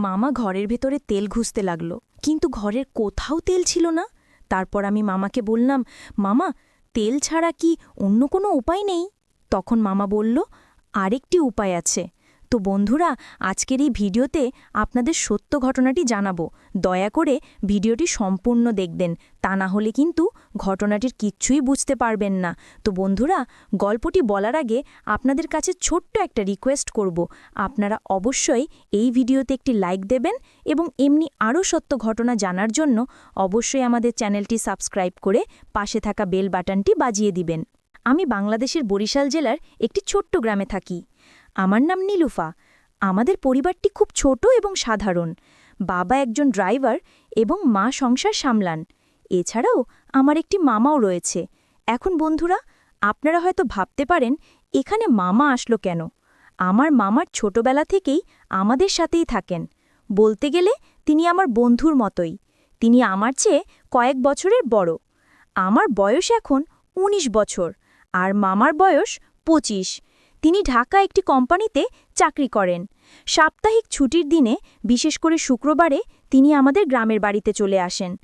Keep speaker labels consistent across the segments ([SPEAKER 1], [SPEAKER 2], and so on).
[SPEAKER 1] মামা ঘরের ভেতরে তেল ঘুষতে লাগল। কিন্তু ঘরের কোথাও তেল ছিল না। তারপর আমি মামাকে বললাম, মামা, তেল ছাড়া কি অন্য কোনো উপায় নেই? তখন মামা বলল, আরেকটি উপায় আছে। তো বন্ধুরা, আজকের এই ভিডিওতে আপনাদের সত্য ঘটনাটি জানাব। দয়া করে ভিডিওটি সম্পূর্ণ দেখবেন, তা না হলে কিন্তু ঘটনাটির কিচ্ছুই বুঝতে পারবেন না। তো বন্ধুরা, গল্পটি বলার আগে আপনাদের কাছে ছোট্ট একটা রিকোয়েস্ট করব। আপনারা অবশ্যই এই ভিডিওতে একটি লাইক দেবেন এবং এমনি আরও সত্য ঘটনা জানার জন্য অবশ্যই আমাদের চ্যানেলটি সাবস্ক্রাইব করে পাশে থাকা বেল বাটনটি বাজিয়ে দিবেন। আমি বাংলাদেশের বরিশাল জেলার একটি ছোট্ট গ্রামে থাকি। আমার নাম নীলুফা। আমাদের পরিবারটি খুব ছোট এবং সাধারণ। বাবা একজন ড্রাইভার এবং মা সংসার সামলান। এছাড়াও আমার একটি মামাও রয়েছে। এখন বন্ধুরা, আপনারা হয়তো ভাবতে পারেন, এখানে মামা আসলো কেন? আমার মামার ছোটবেলা থেকেই আমাদের সাথেই থাকেন। বলতে গেলে, তিনি আমার বন্ধুর মতোই। তিনি আমার চেয়ে কয়েক বছরের বড়। আমার বয়স এখন ১৯ বছর, আর মামার বয়স ২৫ তিনি ঢাকা একটি কোম্পানিতে চাকরি করেন। সাপ্তাহিক ছুটির দিনে, বিশেষ করে শুক্রবারে, তিনি আমাদের গ্রামের বাড়িতে চলে আসেন।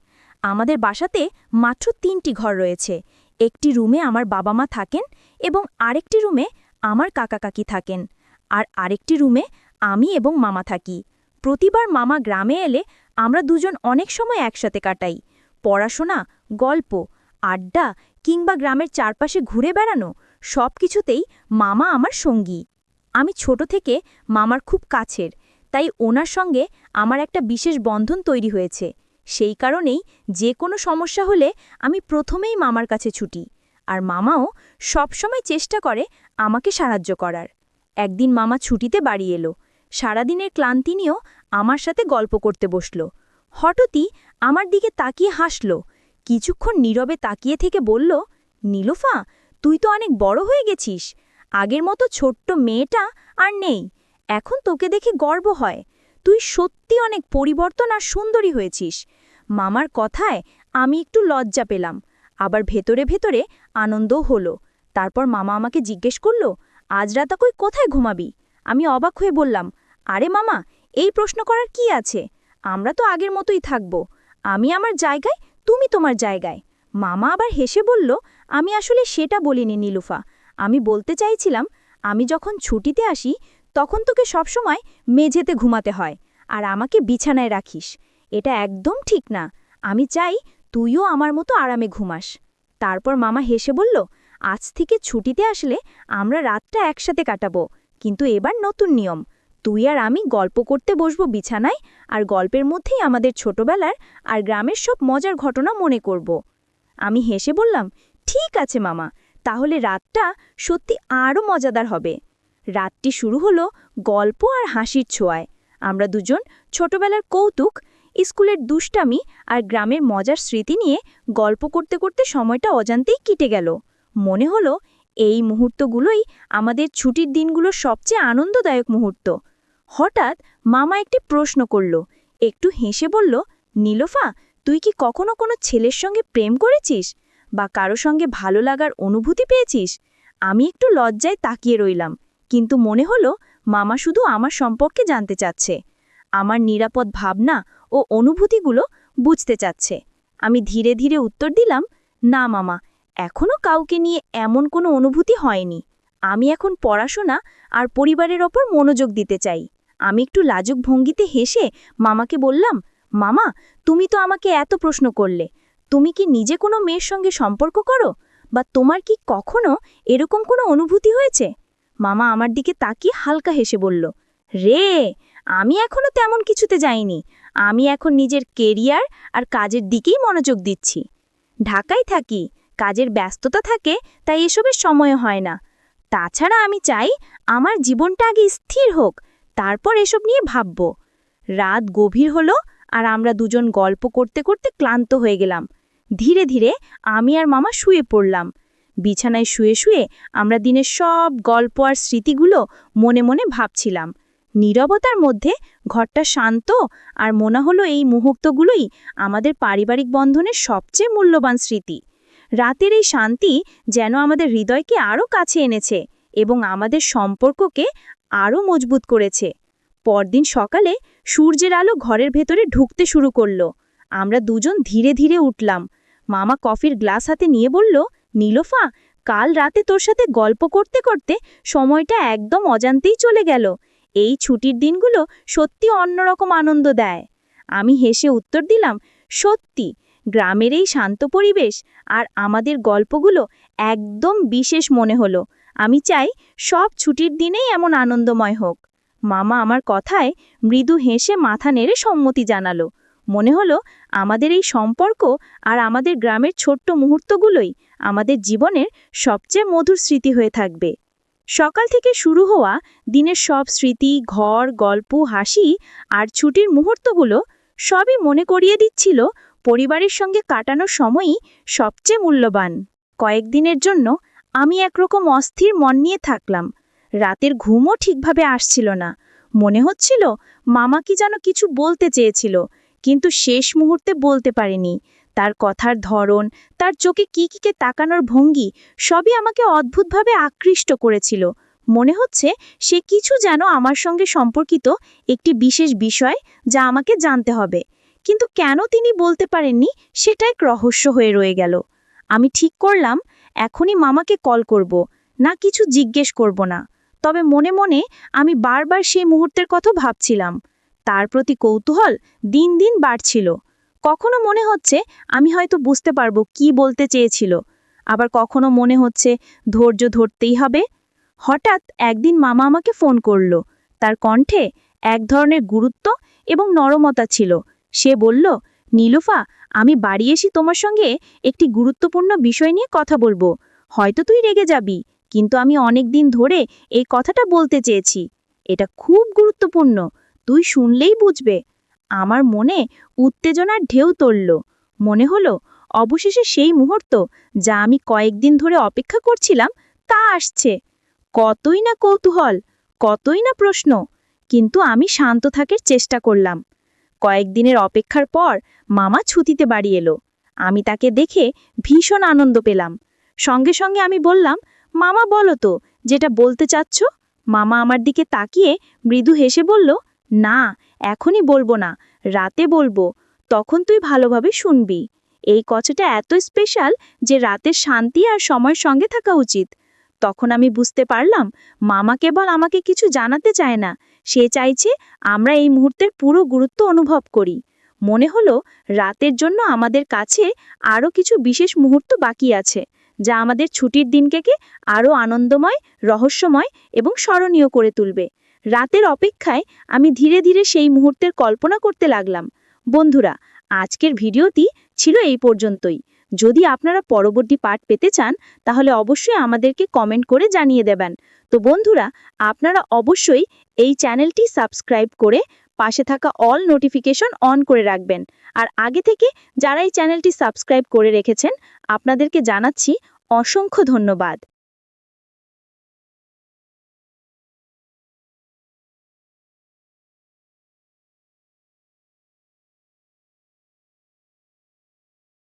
[SPEAKER 1] আমাদের বাসাতে মাত্র তিনটি ঘর রয়েছে। একটি রুমে আমার বাবা মা থাকেন এবং আরেকটি রুমে আমার কাকা কাকি থাকেন। আর আরেকটি রুমে আমি এবং মামা থাকি। প্রতিবার মামা গ্রামে এলে আমরা দুজন অনেক সময় একসাথে কাটাই। পড়াশোনা, গল্প, আড্ডা কিংবা গ্রামের চারপাশে ঘুরে বেড়ানো সব কিছুতেই মামা আমার সঙ্গী। আমি ছোট থেকে মামার খুব কাছের, তাই ওনার সঙ্গে আমার একটা বিশেষ বন্ধন তৈরি হয়েছে। সেই কারণেই যে কোনো সমস্যা হলে আমি প্রথমেই মামার কাছে ছুটি, আর মামাও সবসময় চেষ্টা করে আমাকে সাহায্য করার। একদিন মামা ছুটিতে বাড়ি এলো, সারাদিনের ক্লান্তি নিয়েও আমার সাথে গল্প করতে বসল। হঠাৎই আমার দিকে তাকিয়ে হাসল, কিছুক্ষণ নীরবে তাকিয়ে থেকে বলল, নীলুফা তুই তো অনেক বড় হয়ে গেছিস। আগের মতো ছোট্ট মেয়েটা আর নেই। এখন তোকে দেখে গর্ব হয়। তুই সত্যি অনেক পরিবর্তন আর সুন্দরী হয়েছিস। মামার কথায় আমি একটু লজ্জা পেলাম। আবার ভেতরে ভেতরে আনন্দও হলো। তারপর মামা আমাকে জিজ্ঞেস করল, আজ রাতা কই কোথায় ঘুমাবি? আমি অবাক হয়ে বললাম, আরে মামা, এই প্রশ্ন করার কি আছে? আমরা তো আগের মতোই থাকব। আমি আমার জায়গায়, তুমি তোমার জায়গায়। মামা আবার হেসে বলল, আমি আসলে সেটা বলিনি নীলুফা। আমি বলতে চাইছিলাম, আমি যখন ছুটিতে আসি, তখন তোকে সবসময় মেঝেতে ঘুমাতে হয়, আর আমাকে বিছানায় রাখিস। এটা একদম ঠিক না। আমি চাই তুইও আমার মতো আরামে ঘুমাস। তারপর মামা হেসে বলল, আজ থেকে ছুটিতে আসলে আমরা রাতটা একসাথে কাটাবো, কিন্তু এবার নতুন নিয়ম। তুই আর আমি গল্প করতে বসবো বিছানায়, আর গল্পের মধ্যেই আমাদের ছোটবেলার আর গ্রামের সব মজার ঘটনা মনে করব। আমি হেসে বললাম, ঠিক আছে মামা, তাহলে রাতটা সত্যি আরও মজাদার হবে। রাতটি শুরু হলো গল্প আর হাসির ছোঁয়ায়। আমরা দুজন ছোটবেলার কৌতুক, স্কুলের দুষ্টামি আর গ্রামের মজার স্মৃতি নিয়ে গল্প করতে করতে সময়টা অজান্তেই কেটে গেল। মনে হলো এই মুহূর্তগুলোই আমাদের ছুটির দিনগুলোর সবচেয়ে আনন্দদায়ক মুহূর্ত। হঠাৎ মামা একটি প্রশ্ন করল, একটু হেসে বলল, নীলোফা তুই কি কখনো কোনো ছেলের সঙ্গে প্রেম করেছিস? বা কারও সঙ্গে ভালো লাগার অনুভূতি পেয়েছিস? আমি একটু লজ্জায় তাকিয়ে রইলাম, কিন্তু মনে হলো মামা শুধু আমার সম্পর্কে জানতে চাচ্ছে। আমার নিরাপদ ভাবনা ও অনুভূতিগুলো বুঝতে চাচ্ছে। আমি ধীরে ধীরে উত্তর দিলাম, না মামা এখনও কাউকে নিয়ে এমন কোনো অনুভূতি হয়নি। আমি এখন পড়াশোনা আর পরিবারের ওপর মনোযোগ দিতে চাই। আমি একটু লাজুক ভঙ্গিতে হেসে মামাকে বললাম মামা, তুমি তো আমাকে এত প্রশ্ন করলে। তুমি কি নিজে কোনো মেয়ের সঙ্গে সম্পর্ক করো? বা তোমার কি কখনো এরকম কোনো অনুভূতি হয়েছে? মামা আমার দিকে তাকিয়ে হালকা হেসে বলল, রে, আমি এখনও তেমন কিছুতে যাইনি। আমি এখন নিজের কেরিয়ার আর কাজের দিকেই মনোযোগ দিচ্ছি। ঢাকায় থাকি, কাজের ব্যস্ততা থাকে, তাই এসবের সময় হয় না। তাছাড়া আমি চাই আমার জীবনটা আগে স্থির হোক, তারপর এসব নিয়ে ভাবব। রাত গভীর হলো আর আমরা দুজন গল্প করতে করতে ক্লান্ত হয়ে গেলাম। ধীরে ধীরে আমি আর মামা শুয়ে পড়লাম। বিছানায় শুয়ে শুয়ে আমরা দিনের সব গল্প আর স্মৃতিগুলো মনে মনে ভাবছিলাম। নীরবতার মধ্যে ঘরটা শান্ত আর মনে হলো এই মুহূর্তগুলোই আমাদের পারিবারিক বন্ধনের সবচেয়ে মূল্যবান স্মৃতি। রাতের এই শান্তি যেন আমাদের হৃদয়কে আরও কাছে এনেছে এবং আমাদের সম্পর্ককে আরও মজবুত করেছে। পরদিন সকালে সূর্যের আলো ঘরের ভেতরে ঢুকতে শুরু করল। আমরা দুজন ধীরে ধীরে উঠলাম। মামা কফির গ্লাস হাতে নিয়ে বলল, নীলোফা, কাল রাতে তোর সাথে গল্প করতে করতে সময়টা একদম অজান্তেই চলে গেল। এই ছুটির দিনগুলো সত্যি অন্যরকম আনন্দ দেয়। আমি হেসে উত্তর দিলাম, সত্যি, গ্রামের এই শান্ত পরিবেশ আর আমাদের গল্পগুলো একদম বিশেষ মনে হলো। আমি চাই সব ছুটির দিনেই এমন আনন্দময় হোক। মামা আমার কথায় মৃদু হেসে মাথা নেড়ে সম্মতি জানালো। মনে হলো আমাদের এই সম্পর্ক আর আমাদের গ্রামের ছোট্ট মুহূর্তগুলোই আমাদের জীবনের সবচেয়ে মধুর স্মৃতি হয়ে থাকবে। সকাল থেকে শুরু হওয়া দিনের সব স্মৃতি, ঘর, গল্প, হাসি আর ছুটির মুহূর্তগুলো সবই মনে করিয়ে দিচ্ছিল পরিবারের সঙ্গে কাটানোর সময়ই সবচেয়ে মূল্যবান। কয়েকদিনের জন্য আমি একরকম অস্থির মন নিয়ে থাকলাম। রাতের ঘুমও ঠিকভাবে আসছিল না। মনে হচ্ছিল মামা কি যেন কিছু বলতে চেয়েছিল, কিন্তু শেষ মুহূর্তে বলতে পারেনি। তার কথার ধরন, তার চোখে কি কিকে তাকানোর ভঙ্গি, সবই আমাকে অদ্ভুতভাবে আকৃষ্ট করেছিল। মনে হচ্ছে সে কিছু যেন আমার সঙ্গে সম্পর্কিত একটি বিশেষ বিষয় যা আমাকে জানতে হবে। কিন্তু কেন তিনি বলতে পারেননি সেটা এক রহস্য হয়ে রয়ে গেল। আমি ঠিক করলাম, এখনই মামাকে কল করব, না কিছু জিজ্ঞেস করব না। তবে মনে মনে আমি বারবার সেই মুহূর্তের কথা ভাবছিলাম। তার প্রতি কৌতূহল দিন দিন বাড়ছিল। কখনো মনে হচ্ছে আমি হয়তো বুঝতে পারব কি বলতে চেয়েছিল। আবার কখনো মনে হচ্ছে ধৈর্য ধরতেই হবে। হঠাৎ একদিন মামা আমাকে ফোন করল। তার কণ্ঠে এক ধরনের গুরুত্ব এবং নরমতা ছিল। সে বলল, নীলুফা, আমি বাড়ি এসি তোমার সঙ্গে একটি গুরুত্বপূর্ণ বিষয় নিয়ে কথা বলব। হয়তো তুই রেগে যাবি। কিন্তু আমি অনেক দিন ধরে এই কথাটা বলতে চেয়েছি। এটা খুব গুরুত্বপূর্ণ। তুই শুনলেই বুঝবে। আমার মনে উত্তেজনার ঢেউ তরল। মনে হলো, অবশেষে সেই মুহূর্ত যা আমি কয়েকদিন ধরে অপেক্ষা করছিলাম, তা আসছে। কতই না কৌতূহল, কতই না প্রশ্ন, কিন্তু আমি শান্ত থাকার চেষ্টা করলাম। কয়েকদিনের অপেক্ষার পর মামা ছুটিতে বাড়ি এলো। আমি তাকে দেখে ভীষণ আনন্দ পেলাম। সঙ্গে সঙ্গে আমি বললাম মামা বলো তো, যেটা বলতে চাচ্ছ? মামা আমার দিকে তাকিয়ে মৃদু হেসে বলল, না, এখনই বলব না, রাতে বলব, তখন তুই ভালোভাবে শুনবি। এই কথাটা এত স্পেশাল যে রাতের শান্তি আর সময়ের সঙ্গে থাকা উচিত। তখন আমি বুঝতে পারলাম, মামা কেবল আমাকে কিছু জানাতে চায় না, সে চাইছে আমরা এই মুহূর্তের পুরো গুরুত্ব অনুভব করি। মনে হলো, রাতের জন্য আমাদের কাছে আরও কিছু বিশেষ মুহূর্ত বাকি আছে। যা আমাদের ছুটির দিনকে আরও আনন্দময়, রহস্যময় এবং স্মরণীয় করে তুলবে। রাতের অপেক্ষায় আমি ধীরে ধীরে সেই মুহূর্তের কল্পনা করতে লাগলাম। বন্ধুরা, আজকের ভিডিওটি ছিল এই পর্যন্তই। যদি আপনারা পরবর্তী পার্ট পেতে চান, তাহলে অবশ্যই আমাদেরকে কমেন্ট করে জানিয়ে দেবেন। তো বন্ধুরা, আপনারা অবশ্যই এই চ্যানেলটি সাবস্ক্রাইব করে পাশে থাকা অল নোটিফিকেশন অন করে রাখবেন। আর আগে থেকে যারা এই চ্যানেলটি সাবস্ক্রাইব করে রেখেছেন, আপনাদেরকে জানাচ্ছি অসংখ্য ধন্যবাদ।